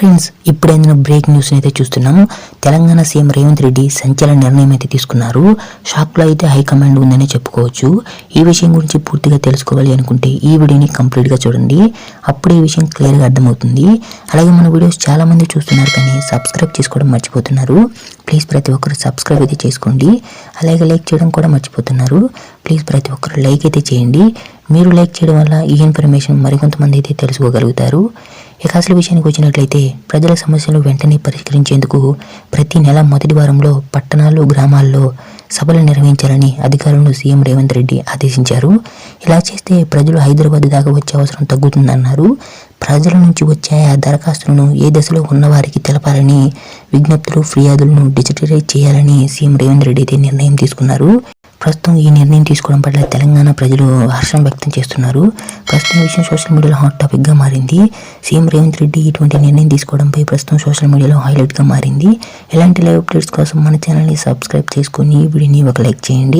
Friends ఇప్పుడైనా break news అయితే చూస్తున్నాం. తెలంగాణ సీఎం రేవంత్ రెడ్డి సంచలన నిర్ణయం అయితే తీసుకున్నారు. షాక్లో అయితే హైకమాండ్ ఉందని చెప్పుకోవచ్చు. ఈ విషయం గురించి పూర్తిగా తెలుసుకోవాలి అనుకుంటే ఈ వీడియోని కంప్లీట్గా చూడండి. అప్పుడు ఈ విషయం క్లియర్గా అర్థమవుతుంది. అలాగే మన వీడియోస్ చాలా మంది చూస్తున్నారు కానీ సబ్స్క్రైబ్ చేసుకోవడం మర్చిపోతున్నారు. ప్లీజ్ ప్రతి ఒక్కరు సబ్స్క్రైబ్ అయితే చేసుకోండి. అలాగే లైక్ చేయడం కూడా మర్చిపోతున్నారు. ప్లీజ్ ప్రతి ఒక్కరు లైక్ అయితే చేయండి. మీరు లైక్ చేయడం వల్ల ఈ ఇన్ఫర్మేషన్ మరికొంతమంది అయితే తెలుసుకోగలుగుతారు. ఇక అసలు విషయానికి వచ్చినట్లయితే ప్రజల సమస్యలు వెంటనే పరిష్కరించేందుకు ప్రతి నెల మొదటి వారంలో పట్టణాలు గ్రామాల్లో సభలు నిర్వహించాలని అధికారులను సీఎం రేవంత్ రెడ్డి ఆదేశించారు. ఇలా చేస్తే ప్రజలు హైదరాబాద్ దాకా వచ్చే అవసరం తగ్గుతుందన్నారు. ప్రజల నుంచి వచ్చే ఆ దరఖాస్తులను ఏ దశలో ఉన్నవారికి తెలపాలని విజ్ఞప్తులు ఫిర్యాదులను డిజిటలైజ్ చేయాలని సీఎం రేవంత్ రెడ్డి అయితే నిర్ణయం తీసుకున్నారు. ప్రస్తుతం ఈ నిర్ణయం తీసుకోవడం పట్ల తెలంగాణ ప్రజలు హర్షం వ్యక్తం చేస్తున్నారు. ప్రస్తుతం విషయం సోషల్ మీడియాలో హాట్ టాపిక్గా మారింది. సీఎం రేవంత్ రెడ్డి ఇటువంటి నిర్ణయం తీసుకోవడంపై ప్రస్తుతం సోషల్ మీడియాలో హైలైట్గా మారింది. ఇలాంటి లైవ్ అప్డేట్స్ కోసం మన ఛానల్ని సబ్స్క్రైబ్ చేసుకొని ఈ వీడియోని ఒక లైక్ చేయండి.